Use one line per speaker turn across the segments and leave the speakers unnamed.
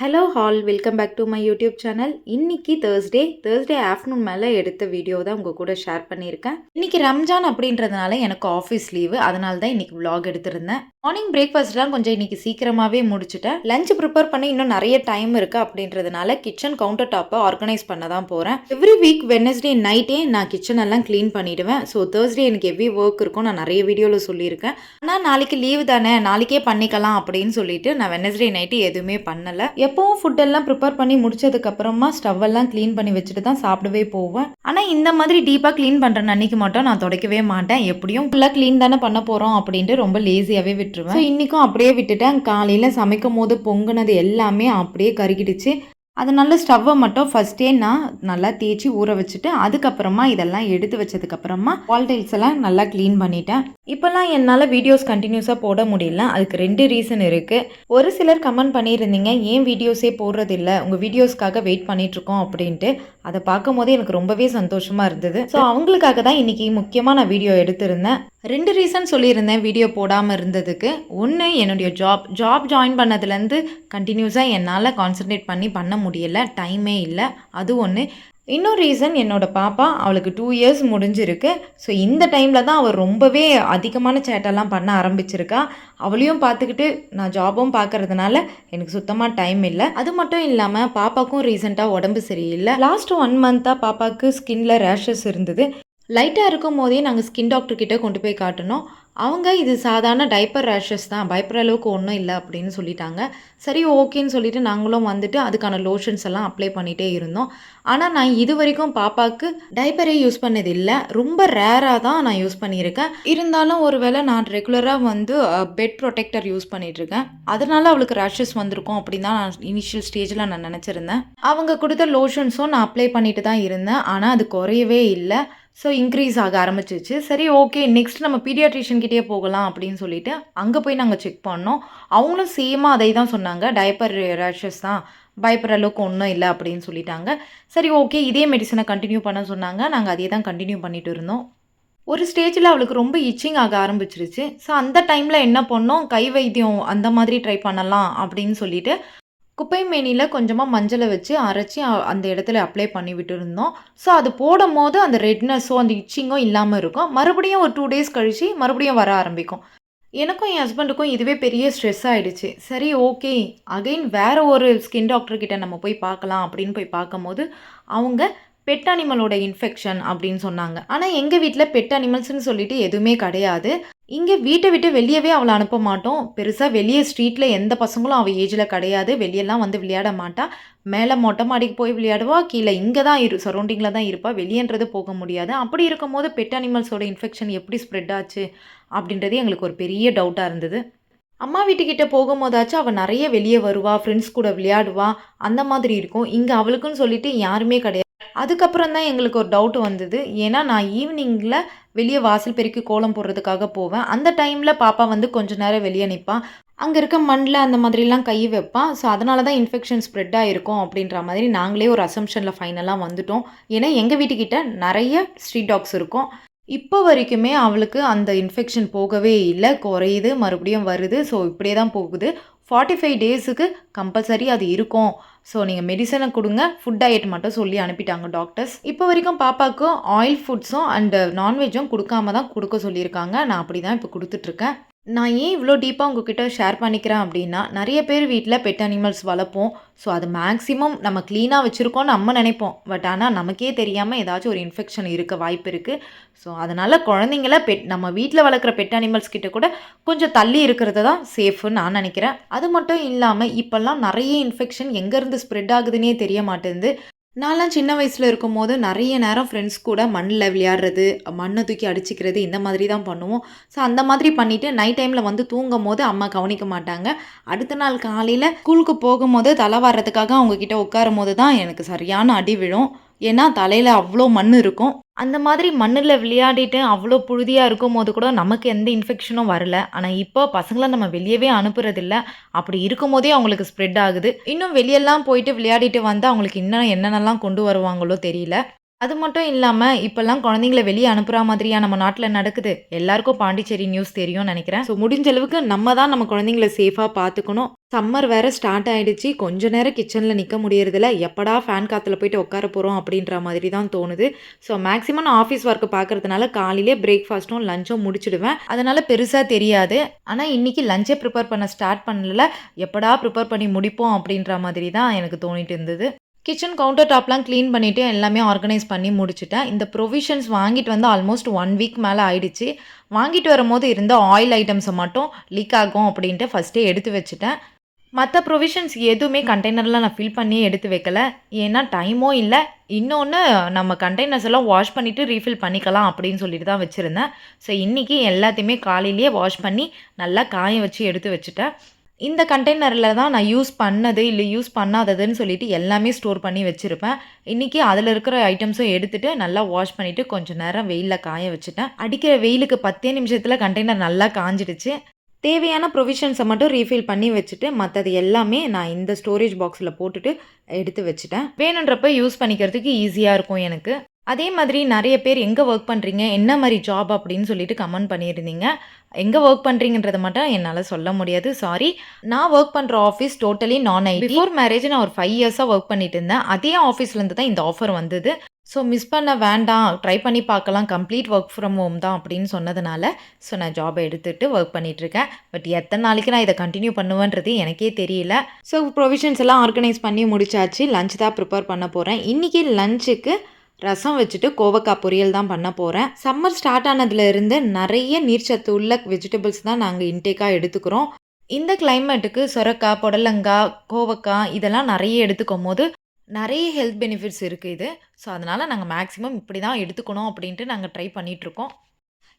Hello all welcome back to my YouTube channel இன்னைக்கு Thursday Thursday afternoon மேலே எடுத்த video தான் உங்கள் கூட ஷேர் பண்ணியிருக்கேன். இன்னைக்கு ரம்ஜான் அப்படின்றதுனால எனக்கு ஆஃபீஸ் லீவு அதனால தான் இன்னைக்கு vlog எடுத்திருந்தேன். மார்னிங் பிரேக்ஃபாஸ்ட்லாம் கொஞ்சம் இன்னைக்கு சீக்கிரமாகவே முடிச்சுட்டேன். லஞ்ச் ப்ரிப்பேர் பண்ணி இன்னும் நிறைய டைம் இருக்குது அப்படின்றதுனால கிச்சன் கவுண்டர் டாப்பை ஆர்கனைஸ் பண்ண தான் போகிறேன் எவ்ரி வீக் வெனஸ்டே நைட்டே நான் கிச்சன் எல்லாம் க்ளீன் பண்ணிடுவேன். ஸோ தேர்ஸ்டே எனக்கு எவ்வி ஒர்க் இருக்கும் நான் நிறைய வீடியோவில் சொல்லியிருக்கேன். ஆனால் நாளைக்கு லீவு தானே நாளைக்கே பண்ணிக்கலாம் அப்படின்னு சொல்லிட்டு நான் வெனஸ்டே நைட்டு எதுவுமே பண்ணலை. எப்போவும் ஃபுட்டெல்லாம் ப்ரிப்பேர் பண்ணி முடிச்சதுக்கப்புறமா ஸ்டவ்வெல்லாம் க்ளீன் பண்ணி வச்சுட்டு தான் சாப்பிடவே போவேன். ஆனால் இந்த மாதிரி டீப்பாக க்ளீன் பண்ணுற அன்னைக்கு மட்டும் நான் துடைக்கவே மாட்டேன். எப்படியும் ஃபுல்லாக க்ளீன் தானே பண்ண போகிறோம் அப்படின்ட்டு ரொம்ப லேசியாகவே விட்டுருவேன். ஸோ இன்றைக்கும் அப்படியே விட்டுட்டேன். காலையில் சமைக்கும் போது பொங்குனது எல்லாமே அப்படியே கருகிடுச்சு. அதனால ஸ்டவ்வை மட்டும் ஃபஸ்ட்டே நான் நல்லா தேய்ச்சி ஊற வச்சுட்டு அதுக்கப்புறமா இதெல்லாம் எடுத்து வச்சதுக்கப்புறமா வால்டைல்ஸ் எல்லாம் நல்லா க்ளீன் பண்ணிட்டேன். இப்போல்லாம் என்னால் வீடியோஸ் கண்டினியூஸாக போட முடியல. அதுக்கு ரெண்டு ரீசன் இருக்குது ஒரு சிலர் கமெண்ட் பண்ணியிருந்தீங்க ஏன் வீடியோஸே போடுறதில்ல? உங்கள் வீடியோஸ்க்காக வெயிட் பண்ணிகிட்ருக்கோம் அப்படின்ட்டு. அதை பார்க்கும் போதே எனக்கு ரொம்பவே சந்தோஷமாக இருந்தது. ஸோ அவங்களுக்காக தான் இன்றைக்கி முக்கியமாக நான் வீடியோ எடுத்திருந்தேன். ரெண்டு ரீசன் சொல்லியிருந்தேன் வீடியோ போடாமல் இருந்ததுக்கு. ஒன்று என்னுடைய ஜாப் ஜாப் ஜாயின் பண்ணதுலேருந்து கண்டினியூஸாக என்னால் கான்சென்ட்ரேட் பண்ணி பண்ண முடியல. டைமே இல்லை. அது ஒன்று இன்னொரு ரீசன் என்னோடய பாப்பா அவளுக்கு டூ இயர்ஸ் முடிஞ்சிருக்கு. ஸோ இந்த டைமில் தான் அவள் ரொம்பவே அதிகமான சேட்டெல்லாம் பண்ண ஆரம்பிச்சிருக்கா. அவளையும் பார்த்துக்கிட்டு நான் ஜாபும் பார்க்கறதுனால எனக்கு சுத்தமாக டைம் இல்லை. அது மட்டும் இல்லாமல் பாப்பாக்கும் ரீசெண்டாக உடம்பு சரியில்லை. லாஸ்ட் ஒன் மந்த்தாக பாப்பாவுக்கு ஸ்கின்ல ரேஷஸ் இருந்தது. லைட்டாக இருக்கும் போதே நாங்கள் ஸ்கின் டாக்டர் கிட்ட கொண்டு போய் காட்டினோம். அவங்க இது சாதாரண டைப்பர் ரேஷஸ் தான். பயப்படுற அளவுக்கு ஒன்றும் இல்லை அப்படின்னு சொல்லிட்டாங்க. சரி ஓகேன்னு சொல்லிட்டு நாங்களும் வந்துட்டு அதுக்கான லோஷன்ஸ் எல்லாம் அப்ளை பண்ணிகிட்டே இருந்தோம். ஆனால் நான் இது வரைக்கும் பாப்பாவுக்கு டைப்பரே யூஸ் பண்ணது இல்லை. ரொம்ப ரேராக தான் நான் யூஸ் பண்ணியிருக்கேன். இருந்தாலும் ஒருவேளை நான் ரெகுலராக வந்து பெட் ப்ரொடெக்டர் யூஸ் பண்ணிகிட்ருக்கேன் அதனால அவளுக்கு ரேஷஸ் வந்திருக்கும் அப்படின்னு தான் நான் இனிஷியல் ஸ்டேஜில் நான் நினச்சிருந்தேன். அவங்க கொடுத்த லோஷன்ஸும் நான் அப்ளை பண்ணிட்டு தான் இருந்தேன். ஆனால் அது குறையவே இல்லை. ஸோ இன்க்ரீஸ் ஆக ஆரம்பிச்சிச்சு சரி ஓகே நெக்ஸ்ட் நம்ம பீடியாட்ரிஷியன்கிட்டே போகலாம் அப்படின்னு சொல்லிட்டு அங்கே போய் நாங்கள் செக் பண்ணோம். அவங்களும் சேமாக அதை தான் சொன்னாங்க. டயப்பர் ரேஷஸ் தான். பயப்படுற அளவுக்கு ஒன்றும் இல்லை அப்படின்னு சொல்லிட்டாங்க. சரி ஓகே இதே மெடிசனை கண்டினியூ பண்ண சொன்னாங்க. நாங்கள் அதே தான் கண்டினியூ பண்ணிட்டு இருந்தோம். ஒரு ஸ்டேஜில் அவளுக்கு ரொம்ப இச்சிங் ஆக ஆரம்பிச்சிருச்சு. ஸோ அந்த டைமில் என்ன பண்ணோம்? கை வைத்தியம் அந்த மாதிரி ட்ரை பண்ணலாம் அப்படின்னு சொல்லிட்டு குப்பை மேனியில் கொஞ்சமாக மஞ்சளை வச்சு அரைச்சி அந்த இடத்துல அப்ளை பண்ணி விட்டுருந்தோம். ஸோ அது போடும் போது அந்த ரெட்னஸோ அந்த இச்சிங்கோ இல்லாமல் இருக்கும். மறுபடியும் ஒரு டூ டேஸ் கழித்து மறுபடியும் வர ஆரம்பிக்கும். எனக்கும் என் ஹஸ்பண்டுக்கும் இதுவே பெரிய ஸ்ட்ரெஸ் ஆகிடுச்சு சரி ஓகே அகைன் வேறு ஒரு ஸ்கின் டாக்டர்கிட்ட நம்ம போய் பார்க்கலாம் அப்படின்னு போய் பார்க்கும்போது அவங்க பெட் அனிமலோட இன்ஃபெக்ஷன் அப்படின்னு சொன்னாங்க. ஆனால் எங்கள் வீட்டில் பெட் அனிமல்ஸ்னு சொல்லிட்டு எதுவுமே கிடையாது. இங்கே வீட்டை விட்டு வெளியவே அவளை அனுப்ப மாட்டோம். பெருசாக வெளியே ஸ்ட்ரீட்டில் எந்த பசங்களும் அவள் ஏஜில் கிடையாது. வெளியெல்லாம் வந்து விளையாட மாட்டா. மேலே மொட்டை மாடிக்கு போய் விளையாடுவா. கீழே இங்கே தான் இரு சரௌண்டிங்கில் தான் இருப்பாள் வெளியன்றது போக முடியாது. அப்படி இருக்கும்போது பெட் அனிமல்ஸோட இன்ஃபெக்ஷன் எப்படி ஸ்ப்ரெட் ஆச்சு அப்படின்றது எங்களுக்கு ஒரு பெரிய டவுட்டாக இருந்தது. அம்மா வீட்டுக்கிட்ட போகும்போதாச்சும் அவள் நிறைய வெளியே வருவா. ஃப்ரெண்ட்ஸ் கூட விளையாடுவா. அந்த மாதிரி இருக்கும். இங்கே அவளுக்குன்னு சொல்லிட்டு யாருமே கிடையாது. அதுக்கப்புறம் தான் எங்களுக்கு ஒரு டவுட் வந்தது. ஏன்னா நான் ஈவினிங்கில் வெளியே வாசல் பெருக்கி கோலம் போடுறதுக்காக போவேன். அந்த டைமில் பாப்பா வந்து கொஞ்ச நேரம் வெளியே நிற்பான் அங்கே இருக்க மண்ணில் அந்த மாதிரிலாம் கை வைப்பான் ஸோ அதனால தான் இன்ஃபெக்ஷன் ஸ்ப்ரெட் ஆகிருக்கும் அப்படின்ற மாதிரி நாங்களே ஒரு அசம்ஷனில் ஃபைனலாக வந்துட்டோம். ஏன்னா எங்கள் வீட்டுக்கிட்ட நிறைய ஸ்ட்ரீட் டாக்ஸ் இருக்கும். இப்போ வரைக்குமே அவளுக்கு அந்த இன்ஃபெக்ஷன் போகவே இல்லை. குறையுது மறுபடியும் வருது. ஸோ இப்படியே தான் போகுது. ஃபார்ட்டி ஃபைவ் டேஸுக்கு கம்பல்சரி அது இருக்கும். ஸோ நீங்கள் மெடிசனை கொடுங்க. ஃபுட் டயட் மட்டும் சொல்லி அனுப்பிட்டாங்க டாக்டர்ஸ் இப்போ வரைக்கும் பாப்பாவுக்கு ஆயில் ஃபுட்ஸும் அண்டு நான்வெஜ்ஜும் கொடுக்காம தான் கொடுக்க சொல்லியிருக்காங்க. நான் அப்படி தான் இப்போ கொடுத்துட்ருக்கேன் நான் ஏன் இவ்வளோ டீப்பாக உங்ககிட்ட ஷேர் பண்ணிக்கிறேன் அப்படின்னா நிறைய பேர் வீட்டில் பெட் அனிமல்ஸ் வளர்ப்போம். ஸோ அது மேக்ஸிமம் நம்ம க்ளீனாக வச்சுருக்கோம்னு நம்ம நினைப்போம். பட் ஆனால் நமக்கே தெரியாமல் ஏதாச்சும் ஒரு இன்ஃபெக்ஷன் இருக்க வாய்ப்பு இருக்குது ஸோ அதனால் குழந்தைங்கள பெட் நம்ம வீட்டில் வளர்க்குற பெட் அனிமல்ஸ் கிட்ட கூட கொஞ்சம் தள்ளி இருக்கிறது தான் சேஃப்னு நான் நினைக்கிறேன். அது மட்டும் இல்லாமல் இப்போல்லாம் நிறைய இன்ஃபெக்ஷன் எங்கேருந்து ஸ்ப்ரெட் ஆகுதுன்னே தெரிய மாட்டேங்குது. நான்லாம் சின்ன வயசில் இருக்கும் போது நிறைய நேரம் ஃப்ரெண்ட்ஸ் கூட மண்ணில் விளையாடுறது மண்ணை தூக்கி அடிச்சிக்கிறது இந்த மாதிரி தான் பண்ணுவோம். ஸோ அந்த மாதிரி பண்ணிவிட்டு நைட் டைமில் வந்து தூங்கும் போது அம்மா கவனிக்க மாட்டாங்க. அடுத்த நாள் காலையில் ஸ்கூலுக்கு போகும்போது தலை வர்றதுக்காக அவங்கக்கிட்ட உட்காரும் போது தான் எனக்கு சரியான அடி விழும். ஏன்னா தலையில் அவ்வளோ மண் இருக்கும். அந்த மாதிரி மண்ணில் விளையாடிட்டு அவ்வளோ புழுதியாக இருக்கும் போது கூட நமக்கு எந்த இன்ஃபெக்ஷனும் வரல. ஆனால் இப்போ பசங்களை நம்ம வெளியவே அனுப்புறதில்ல. அப்படி இருக்கும் போதே அவங்களுக்கு ஸ்ப்ரெட் ஆகுது. இன்னும் வெளியெல்லாம் போயிட்டு விளையாடிட்டு வந்து அவங்களுக்கு இன்னும் என்னென்னலாம் கொண்டு வருவாங்களோ தெரியல. அது மட்டும் இல்லாமல் இப்போல்லாம் குழந்தைங்கள வெளியே அனுப்புகிற மாதிரியா நம்ம நாட்டில் நடக்குது? எல்லாருக்கும் பாண்டிச்சேரி நியூஸ் தெரியும்னு நினைக்கிறேன் ஸோ முடிஞ்ச அளவுக்கு நம்ம தான் நம்ம குழந்தைங்கள சேஃபாக பார்த்துக்கணும். சம்மர் வேற ஸ்டார்ட் ஆகிடுச்சு கொஞ்ச நேரம் கிச்சனில் நிற்க முடியறதில்ல. எப்படா ஃபேன் காற்றுல போயிட்டு உட்கார போகிறோம் அப்படின்ற மாதிரி தான் தோணுது. ஸோ மேக்ஸிமம் நான் ஆஃபீஸ் ஒர்க்கு பார்க்கறதுனால காலையிலே பிரேக்ஃபாஸ்ட்டும், லஞ்சும் முடிச்சுடுவேன். அதனால் பெருசாக தெரியாது. ஆனால் இன்னைக்கு லஞ்சே ப்ரிப்பேர் பண்ண ஸ்டார்ட் பண்ணல. எப்படா ப்ரிப்பேர் பண்ணி முடிப்போம் அப்படின்ற மாதிரி தான் எனக்கு தோணிட்டு இருந்தது. கிச்சன் கவுண்டர் டாப்லாம் க்ளீன் பண்ணிவிட்டு எல்லாமே ஆர்கனைஸ் பண்ணி முடிச்சுட்டேன். இந்த ப்ரொவிஷன்ஸ் வாங்கிட்டு வந்து ஆல்மோஸ்ட் ஒன் வீக் மேலே ஆயிடுச்சு. வாங்கிட்டு வரும்போது இருந்த ஆயில் ஐட்டம்ஸை மட்டும் லீக் ஆகும் அப்படின்ட்டு ஃபஸ்ட்டே எடுத்து வச்சுட்டேன். மற்ற ப்ரொவிஷன்ஸ் எதுவுமே கண்டெய்னரில் நான் ஃபில் பண்ணி எடுத்து வைக்கல. ஏன்னா டைமும் இல்லை இன்னொன்று நம்ம கண்டெய்னர்ஸ் எல்லாம் வாஷ் பண்ணிவிட்டு ரீஃபில் பண்ணிக்கலாம் அப்படின்னு சொல்லிட்டு தான் வச்சுருந்தேன் ஸோ இன்றைக்கி எல்லாத்தையுமே காலையிலேயே வாஷ் பண்ணி நல்லா காய வச்சு எடுத்து வச்சுட்டேன். இந்த கண்டெய்னரில் தான் நான் யூஸ் பண்ணது, இல்லை யூஸ் பண்ணாததுன்னு சொல்லிட்டு எல்லாமே ஸ்டோர் பண்ணி வச்சுருப்பேன் இன்றைக்கி அதில் இருக்கிற ஐட்டம்ஸும் எடுத்துட்டு நல்லா வாஷ் பண்ணிவிட்டு கொஞ்சம் நேரம் வெயிலில் காய வச்சுட்டேன். அடிக்கிற வெயிலுக்கு பத்தே நிமிஷத்தில் கண்டெய்னர் நல்லா காஞ்சிடுச்சு. தேவையான ப்ரொவிஷன்ஸை மட்டும் ரீஃபில் பண்ணி வச்சுட்டு, மற்றது எல்லாமே நான் இந்த ஸ்டோரேஜ் பாக்ஸில் போட்டுட்டு எடுத்து வச்சுட்டேன். வேணுன்றப்ப யூஸ் பண்ணிக்கிறதுக்கு ஈஸியாக இருக்கும் எனக்கு. அதே மாதிரி நிறைய பேர் எங்கே ஒர்க் பண்ணுறீங்க என்ன மாதிரி ஜாப் அப்படின்னு சொல்லிட்டு கமெண்ட் பண்ணியிருந்தீங்க. எங்கே ஒர்க் பண்றீங்கன்றத மட்டும் என்னால் சொல்ல முடியாது. சாரி. நான் ஒர்க் பண்ணுற ஆஃபீஸ் டோட்டலி நான் ஐடி. பிஃபோர் மேரேஜ் நான் ஒரு ஃபைவ் இயர்ஸாக ஒர்க் பண்ணிட்டு இருந்தேன். அதே ஆஃபீஸ்லேருந்து தான் இந்த ஆஃபர் வந்தது. ஸோ மிஸ் பண்ண வேண்டாம். ட்ரை பண்ணி பார்க்கலாம். கம்ப்ளீட் ஒர்க் ஃப்ரம் ஹோம் தான் அப்படின்னு சொன்னதுனால, ஸோ நான் ஜாபை எடுத்துட்டு ஒர்க் பண்ணிகிட்ருக்கேன் பட் எத்தனை நாளைக்கு நான் இதை கண்டினியூ பண்ணுவேன்றது எனக்கே தெரியல. ஸோ ப்ரொவிஷன்ஸ் எல்லாம் ஆர்கனைஸ் பண்ணி முடிச்சாச்சு. லஞ்ச் தான் ப்ரிப்பேர் பண்ண போகிறேன் இன்றைக்கி லஞ்சுக்கு ரசம் வச்சுட்டு கோவக்காய் பொரியல் தான் பண்ண போகிறேன் சம்மர் ஸ்டார்ட் ஆனதுலேருந்து நிறைய நீர்ச்சத்து உள்ள வெஜிடபிள்ஸ் தான் நாங்கள் இன்டேக்காக எடுத்துக்கிறோம். இந்த கிளைமேட்டுக்கு சொரக்காய் புடலங்காய் கோவக்காய் இதெல்லாம் நிறைய எடுத்துக்கும் போது நிறைய ஹெல்த் பெனிஃபிட்ஸ் இருக்குது இது. ஸோ அதனால் நாங்கள் மேக்ஸிமம் இப்படி தான் எடுத்துக்கணும் அப்படின்ட்டு நாங்கள் ட்ரை பண்ணிட்டுருக்கோம்.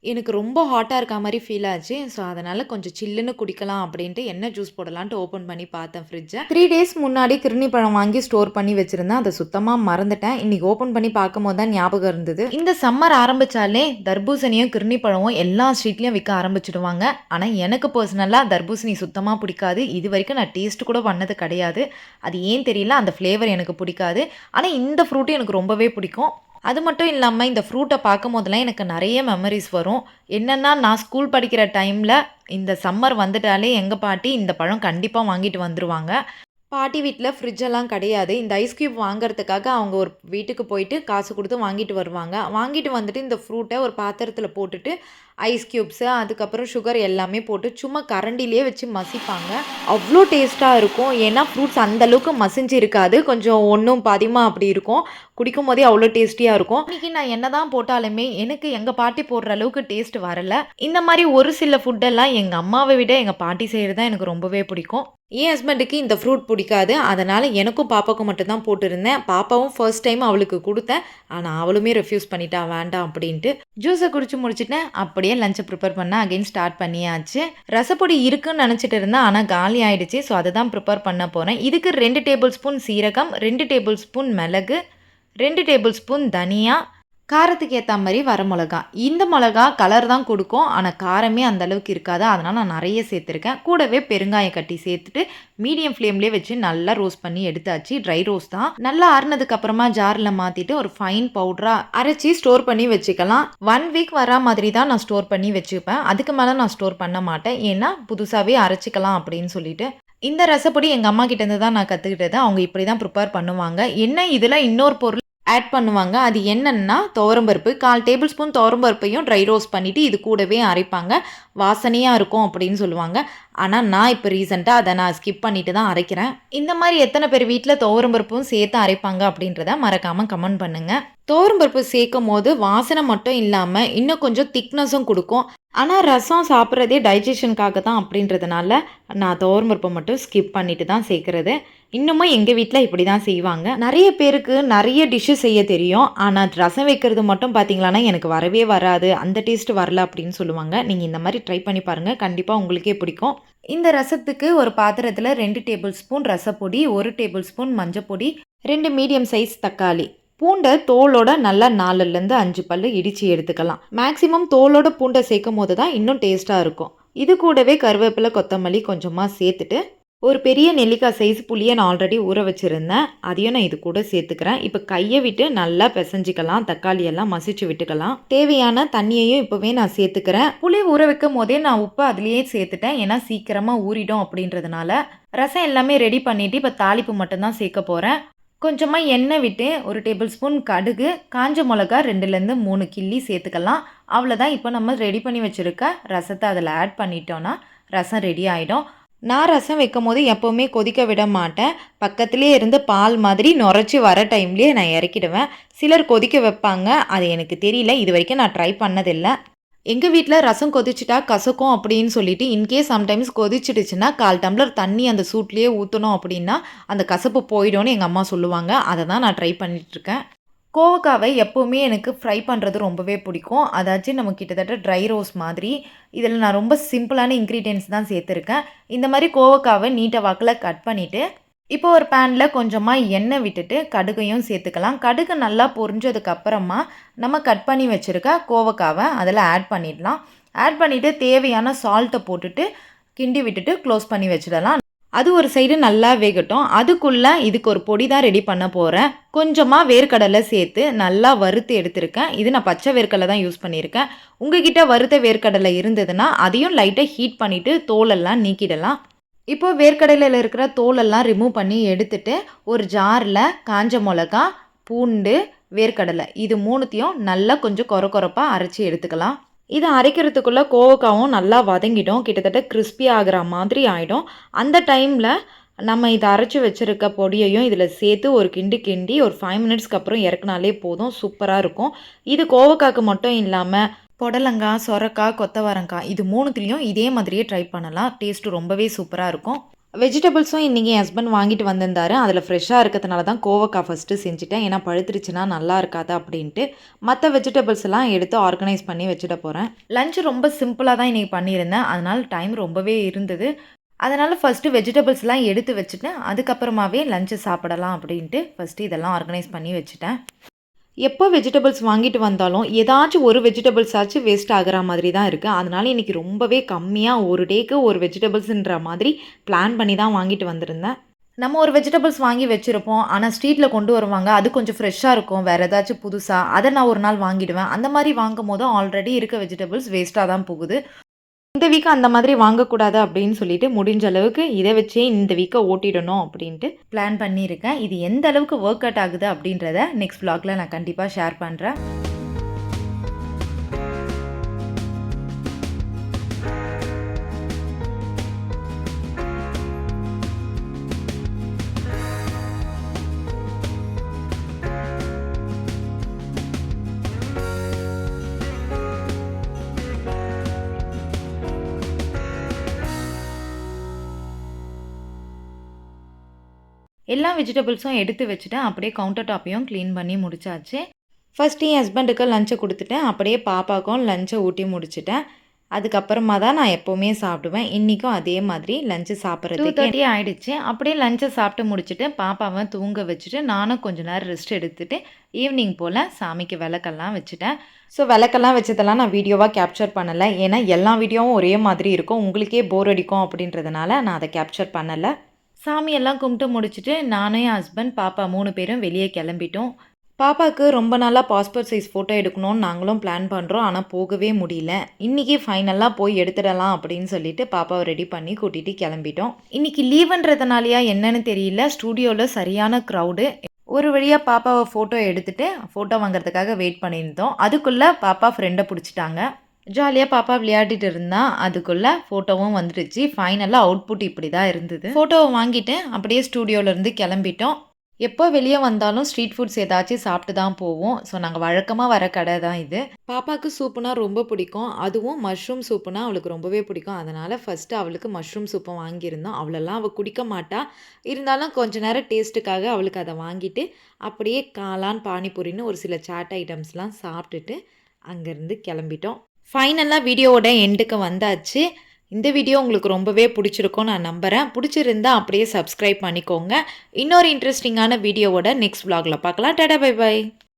எனக்கு ரொம்ப ஹாட்டாக இருக்கா மாதிரி ஃபீல் ஆச்சு. ஸோ அதனால் கொஞ்சம் சில்லுன்னு குடிக்கலாம் அப்படின்ட்டு என்ன ஜூஸ் போடலான்ட்டு ஓப்பன் பண்ணி பார்த்தேன் ஃப்ரிட்ஜை த்ரீ டேஸ் முன்னாடி கிருணி பழம் வாங்கி ஸ்டோர் பண்ணி வச்சுருந்தேன் அதை சுத்தமாக மறந்துட்டேன். இன்னைக்கு ஓப்பன் பண்ணி பார்க்கும்போது தான் ஞாபகம் இருந்தது. இந்த சம்மர் ஆரம்பித்தாலே தர்பூசணியும், கிருணி பழமும் எல்லா ஸ்ட்ரீட்லேயும் விற்க ஆரம்பிச்சிடுவாங்க ஆனால் எனக்கு பர்சனலாக தர்பூசணி சுத்தமாக பிடிக்காது. இது வரைக்கும் நான் டேஸ்ட் கூட பண்ணது கிடையாது. அது ஏன் தெரியல. அந்த ஃப்ளேவர் எனக்கு பிடிக்காது. ஆனால் இந்த ஃப்ரூட்டு எனக்கு ரொம்பவே பிடிக்கும். அது மட்டும் இல்லாமல் இந்த ஃப்ரூட்டை பார்க்கும் போதெல்லாம் எனக்கு நிறைய மெமரிஸ் வரும். என்னென்னா நான் ஸ்கூல் படிக்கிற டைமில் இந்த சம்மர் வந்துட்டாலே எங்கள் பாட்டி இந்த பழம் கண்டிப்பாக வாங்கிட்டு வந்துருவாங்க. பாட்டி வீட்டில் ஃப்ரிட்ஜ் எல்லாம் கிடையாது. இந்த ஐஸ் க்யூப் வாங்குறதுக்காக அவங்க ஒரு வீட்டுக்கு போயிட்டு காசு கொடுத்து வாங்கிட்டு வருவாங்க. வாங்கிட்டு வந்துட்டு இந்த ஃப்ரூட்டை ஒரு பாத்திரத்தில் போட்டுட்டு, ஐஸ் க்யூப்ஸு அதுக்கப்புறம் சுகர் எல்லாமே போட்டு சும்மா கரண்டிலேயே வச்சு மசிப்பாங்க. அவ்வளோ டேஸ்ட்டாக இருக்கும். ஏன்னா ஃப்ரூட்ஸ் அந்த அளவுக்கு மசிஞ்சு இருக்காது. கொஞ்சம் ஒன்றும் பாதியுமா அப்படி இருக்கும். குடிக்கும் போதே அவ்வளோ டேஸ்டியாக இருக்கும். இன்றைக்கி நான் என்ன தான் போட்டாலுமே எனக்கு எங்கள் பாட்டி போடுற அளவுக்கு டேஸ்ட் வரல. இந்த மாதிரி ஒரு சில ஃபுட்டெல்லாம் எங்கள் அம்மாவை விட எங்கள் பாட்டி செய்கிறது தான் எனக்கு ரொம்பவே பிடிக்கும். என் ஹஸ்பண்டுக்கு இந்த ஃப்ரூட் பிடிக்காது. அதனால் எனக்கும் பாப்பாவுக்கும் மட்டும்தான் போட்டிருந்தேன். பாப்பாவும் ஃபர்ஸ்ட் டைம் அவளுக்கு கொடுத்தேன் ஆனால் அவளுமே ரெஃப்யூஸ் பண்ணிட்டா வேண்டாம் அப்படின்ட்டு. ஜூஸை குடிச்சு முடிச்சுட்டேன். அப்படியே லஞ்ச் ப்ரிப்பேர் பண்ண அகைன் ஸ்டார்ட் பண்ணியாச்சு. ரசப்பொடி இருக்குன்னு நினச்சிட்டு இருந்தேன். ஆனால் காலி ஆயிடுச்சு. ஸோ அதுதான் ப்ரிப்பேர் பண்ண போகிறேன் இதுக்கு ரெண்டு டேபிள் ஸ்பூன் சீரகம், ரெண்டு டேபிள் ஸ்பூன் மிளகு, ரெண்டு டேபிள் ஸ்பூன் தனியா, காரத்துக்கு ஏற்ற மாதிரி வர மிளகா இந்த மிளகா கலர் தான் கொடுக்கும் ஆனால் காரமே அந்த அளவுக்கு இருக்காது. அதனால் நான் நிறைய சேர்த்துருக்கேன். கூடவே பெருங்காயம் கட்டி சேர்த்துட்டு மீடியம் ஃப்ளேம்லேயே வச்சு நல்லா ரோஸ்ட் பண்ணி எடுத்தாச்சு. ட்ரை ரோஸ்ட் தான். நல்லா ஆறுனதுக்கு அப்புறமா ஜாரில் மாற்றிட்டு ஒரு ஃபைன் பவுடராக அரைச்சி ஸ்டோர் பண்ணி வச்சுக்கலாம். ஒன் வீக் வரா மாதிரி தான் நான் ஸ்டோர் பண்ணி வச்சுப்பேன். அதுக்கு மேலே நான் ஸ்டோர் பண்ண மாட்டேன். ஏன்னா புதுசாகவே அரைச்சிக்கலாம் அப்படின்னு சொல்லிட்டு. இந்த ரசப்பொடி எங்கள் அம்மா கிட்டேருந்து தான் நான் கற்றுக்கிட்டது அவங்க இப்படி தான் ப்ரிப்பேர் பண்ணுவாங்க. என்ன இதில் இன்னொரு பொருள் ஆட் பண்ணுவாங்க. அது என்னன்னா துவரம்பருப்பு. 1/4 டேபிள் ஸ்பூன் துவரம்பருப்பையும் ட்ரை ரோஸ்ட் பண்ணிட்டு இது கூடவே அரைப்பாங்க. வாசனையாக இருக்கும் அப்படின்னு சொல்லுவாங்க. ஆனால் நான் இப்போ ரீசெண்டாக அதை நான் ஸ்கிப் பண்ணிட்டு தான் அரைக்கிறேன். இந்த மாதிரி எத்தனை பேர் வீட்ல துவரம்பருப்பும் சேர்த்து அரைப்பாங்க அப்படின்றத மறக்காமல் கமெண்ட் பண்ணுங்க. துவரம்பருப்பு சேர்க்கும்போது வாசனை மட்டும் இல்லாமல் இன்னும் கொஞ்சம் திக்னஸும் கொடுக்கும் ஆனால் ரசம் சாப்பிட்றதே டைஜஷனுக்காக தான் அப்படின்றதுனால நான் துவரம்பருப்ப மட்டும் ஸ்கிப் பண்ணிட்டு தான் சேர்க்குறது இன்னமும் எங்கள் வீட்டில் இப்படி தான் செய்வாங்க. நிறைய பேருக்கு நிறைய டிஷ்ஷு செய்ய தெரியும். ஆனால் ரசம் வைக்கிறது மட்டும் பார்த்தீங்களான்னா எனக்கு வரவே வராது. அந்த டேஸ்ட் வரல அப்படின்னு சொல்லுவாங்க. நீங்கள் இந்த மாதிரி ட்ரை பண்ணி பாருங்கள் கண்டிப்பாக உங்களுக்கே பிடிக்கும். இந்த ரசத்துக்கு ஒரு பாத்திரத்தில் ரெண்டு டேபிள் ஸ்பூன் ரசப்பொடி, ஒரு டேபிள் ஸ்பூன் மஞ்சப்பொடி, ரெண்டு மீடியம் சைஸ் தக்காளி. பூண்டை தோலோட நல்லா நாலுலேருந்து அஞ்சு பல் இடித்து எடுத்துக்கலாம். மேக்ஸிமம் தோலோட பூண்டை சேர்க்கும் போது தான் இன்னும் டேஸ்ட்டாக இருக்கும். இது கூடவே கருவேப்பிலை, கொத்தமல்லி கொஞ்சமாக சேர்த்துட்டு ஒரு பெரிய நெல்லிக்காய் சைஸ் புளியை நான் ஆல்ரெடி ஊற வச்சுருந்தேன். அதையும் நான் இது கூட சேர்த்துக்கிறேன். இப்போ கையை விட்டு நல்லா பிசைஞ்சிக்கலாம். தக்காளி எல்லாம் மசிச்சு விட்டுக்கலாம். தேவையான தண்ணியையும் இப்போவே நான் சேர்த்துக்கிறேன். புளி ஊற வைக்கும் போதே நான் உப்பு அதுலேயே சேர்த்துட்டேன். ஏன்னா சீக்கிரமாக ஊறிடும் அப்படின்றதுனால. ரசம் எல்லாமே ரெடி பண்ணிவிட்டு இப்போ தாளிப்பு மட்டும்தான் சேர்க்க போகிறேன் கொஞ்சமாக எண்ணெய் விட்டு ஒரு டேபிள் ஸ்பூன் கடுகு காஞ்ச மிளகா ரெண்டுலேருந்து மூணு கிள்ளி சேர்த்துக்கலாம். அவ்வளோதான் இப்போ நம்ம ரெடி பண்ணி வச்சுருக்க ரசத்தை அதில் ஆட் பண்ணிட்டோன்னா ரசம் ரெடி ஆகிடும் நான் ரசம் வைக்கும் போது எப்போவுமே கொதிக்க விட மாட்டேன். பக்கத்துலேயே இருந்து பால் மாதிரி நுரைச்சி வர டைம்லேயே நான் இறக்கிடுவேன். சிலர் கொதிக்க வைப்பாங்க. அது எனக்கு தெரியல. இது வரைக்கும் நான் ட்ரை பண்ணதில்லை. எங்கள் வீட்டில் ரசம் கொதிச்சிட்டா கசக்கும் அப்படின்னு சொல்லிட்டு இன்கேஸ் சம்டைம்ஸ் கொதிச்சிடுச்சுன்னா கால் டம்ளர் தண்ணி அந்த சூட்லேயே ஊற்றணும் அப்படின்னா அந்த கசப்பு போயிடும்னு எங்கள் அம்மா சொல்லுவாங்க. அதை தான் நான் ட்ரை பண்ணிகிட்ருக்கேன் கோவக்காவை எப்போவுமே எனக்கு ஃப்ரை பண்ணுறது ரொம்பவே பிடிக்கும். அதாச்சும் நம்ம கிட்டத்தட்ட ட்ரை ரோஸ் மாதிரி. இதில் நான் ரொம்ப சிம்பிளான இன்க்ரீடியன்ஸ் தான் சேர்த்துருக்கேன். இந்த மாதிரி கோவக்காவை நீட்டை வாக்கில் கட் பண்ணிவிட்டு இப்போ ஒரு பேனில் கொஞ்சமாக எண்ணெய் விட்டுட்டு கடுகையும் சேர்த்துக்கலாம். கடுகு நல்லா பொரிஞ்சதுக்கப்புறமா நம்ம கட் பண்ணி வச்சுருக்க கோவக்காவை அதில் ஆட் பண்ணிடலாம். ஆட் பண்ணிவிட்டு தேவையான சால்ட்டை போட்டுட்டு கிண்டி விட்டுட்டு க்ளோஸ் பண்ணி வச்சிடலாம். அது ஒரு சைடு நல்லா வேகட்டும். அதுக்குள்ளே இதுக்கு ஒரு பொடி தான் ரெடி பண்ண போகிறேன் கொஞ்சமாக வேர்க்கடலை சேர்த்து நல்லா வறுத்து எடுத்திருக்கேன். இது நான் பச்சை வேர்க்கடலை தான் யூஸ் பண்ணியிருக்கேன். உங்ககிட்ட வறுத்த வேர்க்கடலை இருந்ததுன்னா அதையும் லைட்டாக ஹீட் பண்ணிவிட்டு தோலெல்லாம் நீக்கிடலாம். இப்போ வேர்க்கடலையில் இருக்கிற தோலெல்லாம் ரிமூவ் பண்ணி எடுத்துட்டு ஒரு ஜாரில் காஞ்ச மிளகா பூண்டு வேர்க்கடலை இது மூணுத்தையும் நல்லா கொஞ்சம் கொர கொரப்பாக அரைச்சி எடுத்துக்கலாம். இதை அரைக்கிறதுக்குள்ளே கோவக்காவும் நல்லா வதங்கிடும். கிட்டத்தட்ட கிறிஸ்பி ஆகிற மாதிரி ஆகிடும் அந்த டைமில் நம்ம இதை அரைச்சி வச்சுருக்க பொடியையும் இதில் சேர்த்து ஒரு கிண்டி கிண்டி ஒரு ஃபைவ் மினிட்ஸ்க்கு அப்புறம் இறக்குனாலே போதும். சூப்பராக இருக்கும். இது கோவக்காக்கு மட்டும் இல்லாமல் புடலங்காய் சொரக்காய் கொத்தவரங்காய் இது மூணுத்துலேயும் இதே மாதிரியே ட்ரை பண்ணலாம். டேஸ்ட்டு ரொம்பவே சூப்பராக இருக்கும். வெஜிடபிள்ஸும் இன்றைக்கி என் ஹஸ்பண்ட் வாங்கிட்டு வந்திருந்தாரு. அதில் ஃப்ரெஷ்ஷாக இருக்கிறதுனால தான் கோவக்காய் ஃபஸ்ட்டு செஞ்சுட்டேன். ஏன்னா பழுத்துருச்சுன்னா நல்லா இருக்காது அப்படின்ட்டு. மற்ற வெஜிடபிள்ஸ் எல்லாம் எடுத்து ஆர்கனைஸ் பண்ணி வச்சுட போகிறேன் லஞ்ச் ரொம்ப சிம்பிளாக தான் இன்றைக்கி பண்ணியிருந்தேன். அதனால் டைம் ரொம்பவே இருந்தது. அதனால் ஃபஸ்ட்டு வெஜிடபிள்ஸ்லாம் எடுத்து வச்சுட்டேன். அதுக்கப்புறமாவே லஞ்சு சாப்பிடலாம் அப்படின்ட்டு ஃபஸ்ட்டு இதெல்லாம் ஆர்கனைஸ் பண்ணி வச்சுட்டேன். எப்போ வெஜிடபிள்ஸ் வாங்கிட்டு வந்தாலும் ஏதாச்சும் ஒரு வெஜிடபிள்ஸ் ஆச்சும் வேஸ்ட் ஆகிற மாதிரி தான் இருக்குது அதனால் இன்றைக்கி ரொம்பவே கம்மியாக ஒரு டேக்கு ஒரு வெஜிடபிள்ஸுன்ற மாதிரி பிளான் பண்ணி தான் வாங்கிட்டு வந்திருந்தேன். நம்ம ஒரு வெஜிடபிள்ஸ் வாங்கி வச்சுருப்போம். ஆனால் ஸ்ட்ரீட்டில் கொண்டு வருவாங்க. அது கொஞ்சம் ஃப்ரெஷ்ஷாக இருக்கும். வேறு ஏதாச்சும் புதுசாக அதை நான் ஒரு நாள் வாங்கிடுவேன். அந்த மாதிரி வாங்கும் போது ஆல்ரெடி இருக்க வெஜிடபிள்ஸ் வேஸ்ட்டாக தான் போகுது. இந்த வீக் அந்த மாதிரி வாங்கக்கூடாது அப்படின்னு சொல்லிட்டு முடிஞ்ச அளவுக்கு இதை வச்சே இந்த வீக்கை ஓட்டிடணும் அப்படின்ட்டு பிளான் பண்ணியிருக்கேன். இது எந்த அளவுக்கு ஒர்க் அவுட் ஆகுது அப்படின்றத நெக்ஸ்ட் vlogல நான் கண்டிப்பாக ஷேர் பண்ணுறேன் எல்லா வெஜிடபிள்ஸும் எடுத்து வச்சுட்டேன். அப்படியே கவுண்டர் டாப்பையும் க்ளீன் பண்ணி முடிச்சாச்சு. ஃபஸ்ட்டு என் ஹஸ்பண்டுக்கு லஞ்சை கொடுத்துட்டேன். அப்படியே பாப்பாக்கும் லஞ்சை ஊட்டி முடிச்சிட்டேன். அதுக்கப்புறமா தான் நான் எப்போவுமே சாப்பிடுவேன். இன்றைக்கும் அதே மாதிரி லஞ்சு சாப்பிட்றது டூ தேர்ட்டி ஆகிடுச்சு அப்படியே லஞ்சை சாப்பிட்டு முடிச்சுட்டு பாப்பாவை தூங்க வச்சுட்டு நானும் கொஞ்ச நேரம் ரெஸ்ட் எடுத்துட்டு ஈவினிங் போல் சாமிக்கு விளக்கெல்லாம் வச்சுட்டேன். ஸோ விளக்கெல்லாம் வச்சதெல்லாம் நான் வீடியோவாக கேப்சர் பண்ணலை. ஏன்னா எல்லா வீடியோவும் ஒரே மாதிரி இருக்கும். உங்களுக்கே போர் அடிக்கும் அப்படின்றதுனால நான் அதை கேப்சர் பண்ணலை. சாமியெல்லாம் கும்பிட்டு முடிச்சுட்டு நானும் என் ஹஸ்பண்ட் பாப்பா மூணு பேரும் வெளியே கிளம்பிட்டோம். பாப்பாவுக்கு ரொம்ப நாளாக பாஸ்போர்ட் சைஸ் ஃபோட்டோ எடுக்கணும்னு நாங்களும் பிளான் பண்ணுறோம் ஆனால் போகவே முடியல. இன்றைக்கி ஃபைனலாக போய் எடுத்துடலாம் அப்படின்னு சொல்லிட்டு பாப்பாவை ரெடி பண்ணி கூட்டிகிட்டு கிளம்பிட்டோம். இன்றைக்கி லீவுன்றதுனாலயா என்னன்னு தெரியல. ஸ்டூடியோவில் சரியான க்ரௌடு ஒரு வழியாக பாப்பாவை ஃபோட்டோ எடுத்துகிட்டு ஃபோட்டோ வாங்குறதுக்காக வெயிட் பண்ணியிருந்தோம். அதுக்குள்ளே பாப்பா ஃப்ரெண்டை பிடிச்சிட்டாங்க. ஜாலியாக பாப்பா விளையாடிட்டு இருந்தா அதுக்குள்ளே ஃபோட்டோவும் வந்துடுச்சு ஃபைனலாக அவுட்புட் இப்படி தான் இருந்தது. ஃபோட்டோவை வாங்கிட்டு அப்படியே ஸ்டூடியோலேருந்து கிளம்பிட்டோம். எப்போ வெளியே வந்தாலும் ஸ்ட்ரீட் ஃபுட்ஸ் ஏதாச்சும் சாப்பிட்டு தான் போவோம். ஸோ நாங்கள் வழக்கமாக வர கடை தான் இது. பாப்பாவுக்கு சூப்புனா ரொம்ப பிடிக்கும். அதுவும் மஷ்ரூம் சூப்புனா அவளுக்கு ரொம்பவே பிடிக்கும். அதனால் ஃபஸ்ட்டு அவளுக்கு மஷ்ரூம் சூப்பை வாங்கியிருந்தோம். அவளெல்லாம் அவள் குடிக்க மாட்டா. இருந்தாலும் கொஞ்ச நேரம் டேஸ்ட்டுக்காக அவளுக்கு அதை வாங்கிட்டு அப்படியே காளான் பானிபூரின்னு ஒரு சில சாட் ஐட்டம்ஸ்லாம் சாப்பிட்டுட்டு அங்கேருந்து கிளம்பிட்டோம். ஃபைனலாக வீடியோவோட எண்டுக்கு வந்தாச்சு. இந்த வீடியோ உங்களுக்கு ரொம்பவே பிடிச்சிருக்கும் நான் நம்புகிறேன் பிடிச்சிருந்தா அப்படியே சப்ஸ்கிரைப் பண்ணிக்கோங்க. இன்னொரு இன்ட்ரெஸ்டிங்கான வீடியோவோட நெக்ஸ்ட் vlogல பார்க்கலாம். டடா பை பை